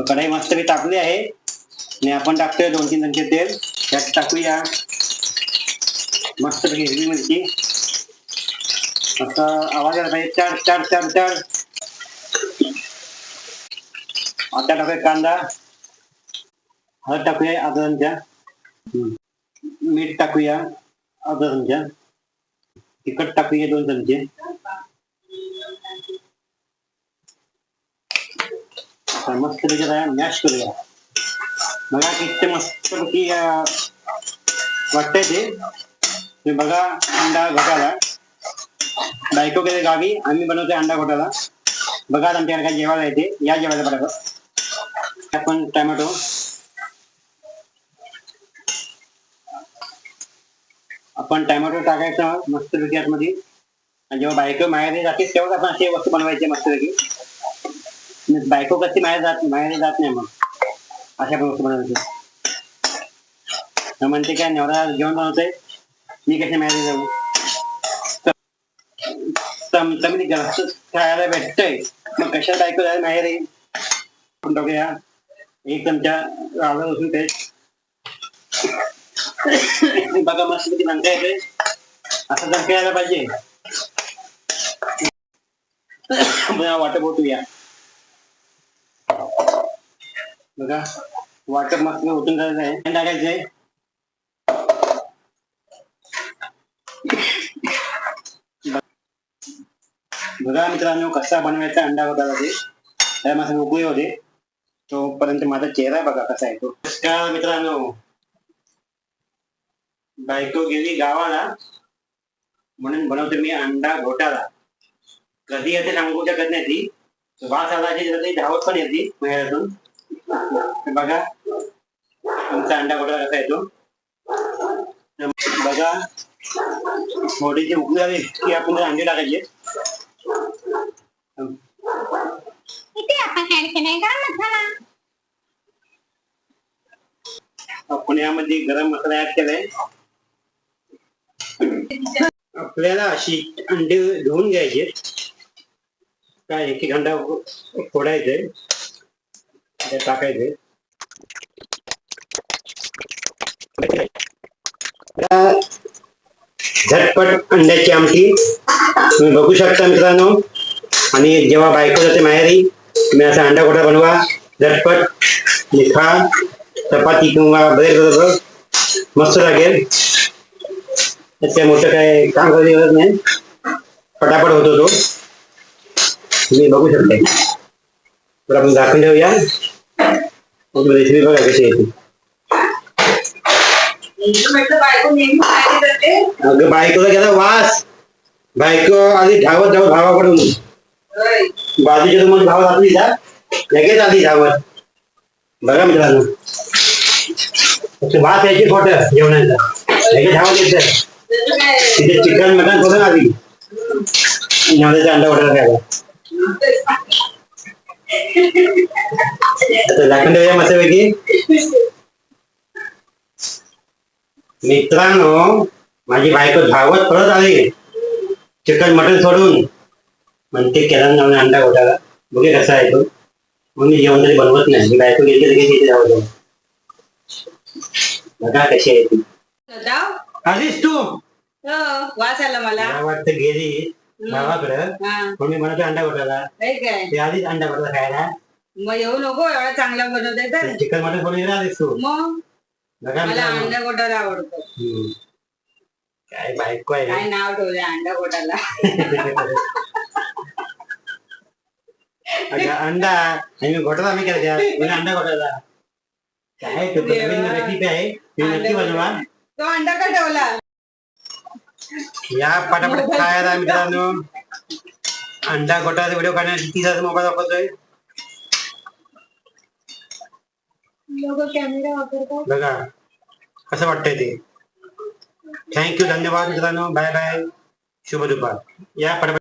कढाई मस्त मी टाकली आहे. आणि आपण टाकतोय दोन तीन चमचे तेल. त्यात टाकूया मस्त हिरवी मिरची. आता आवाज आला पाहिजे. चार चार चार चार. आता टाकूया कांदा. हळद टाकूया अर्धा चमचा. मीठ टाकूया अर्धा चमचा. तिखट टाकूया दोन चमचे. आता मस्त त्याच्यात मॅश करूया. बघा किती मस्त पैकी वाटतंय ते. तुम्ही बघा अंडा घोटाला बायको गेले गावी आम्ही बनवतोय अंडा घोटाला बघा आमच्याकडे काय जेवायला येते. या जेवायला बरोबर. आपण टॅमॅटो. आपण टॅमॅटो टाकायचा मस्त पैकी आतमध्ये. आणि जेव्हा बायको माहेर जाते तेव्हाच आपण अशी वस्तू बनवायची मस्त म्हणजे बायको कशी माहेर जात माहेरी जात नाही मग. अशा पण वस्तू बनवायची म्हणते काय नवरा जेवण बनवतोय. मी कशी मॅरेज जाऊ? तर जास्त खायला भेटतंय. मग कशा बायको जायला माहेरी पण बघूया एक चमचा रावला असून ते. बघा मस्त किती म्हणता येते असं जर खेळायला पाहिजे. वाटप होतूया बघा वाटप मस्त उठून करायचं आहे. बघा मित्रांनो कसा बनवायचा अंडा होता ते त्या माझे उकळी होते. तोपर्यंत माझा चेहरा बघा कसा आहे तो. नमस्कार मित्रांनो. बायको गेली गावाला. म्हणून बनवतो मी अंडा घोटाला कधी येते सांगू शकत नाही ती. वास आला धावत पण येते महिन्यातून बघा. तुमचा अंडा घोटाला कसा येतो? बघा. थोडीशी उकळी आली की आपण अंडे टाकायचे. आपण केलाय गरम मसाला? आपण यामध्ये गरम मसाला ऍड केलाय. आपल्याला अशी अंडे धुवून घ्यायचे काय एक एक अंडा टाकायचे. झटपट अंड्याची आमटी. तुम्ही बघू शकता मित्रांनो. आणि जेव्हा बायको जाते माहेरी तुम्ही असा अंडा कोठा बनवा. झटपट खा चपाती किंवा ब्रेड बरोबर मस्त लागेल. त्याच्या मोठं काय काम करायची गरज नाही. पटापट होतो तो. तुम्ही बघू शकता. तर आपण झाकून ठेवूया. रेसिपी बघा कशी येते अगं बायकोला गेला वास. बायको आधी धावत धावत भावाकडून. बाजूच्या रूममध्ये भाव आली जा. लगेच आली धावत. बघा मित्रांनो. वास यायची खोट जेवणाचा. लगेच धावत येत तिथे चिकन मटन करून आली नवऱ्याचा अंडा वडा झाकण ठेवूया मस्तपैकी मित्रांनो माझी बायको धावत परत आली. चिकन मटन सोडून. म्हणते केला नवीन अंडा घोटाला बघे कसा आहे तो. मग मी जेवण तरी बनवत नाही. मी बायको गेली लगेच इथे धावतो बघा कशी आहे ती. जाऊ आलीस तू? हो वास आला मला. मला वाटतं गेली. हा म्हणून मी म्हणतो अंडा हे काय ते आधीच अंडा घोटाला खायला मग येऊ नको एवढा चांगला बनवताय तर चिकन मटन सोडून आलीस तू मग बघा मला. अंडा गोटाला आवडतो हम्म. काय बायको आहे काय नाव ठेवलंय अंडा गोटाला अच्छा अंडा आणि मी घोटाला मी केला मी अंडा घोटाला काय तो नवीन रेसिपी आहे तुम्ही नक्की बनवा तो अंडा का ठेवला या पटापट खायला मित्रांनो? अंडा घोटाळा व्हिडिओ काढण्यासाठी तिचा मोबाईल वापरतोय. बघा कसं वाटतंय ते. थँक्यू धन्यवाद मित्रांनो. बाय बाय शुभ दुपार. या पटापट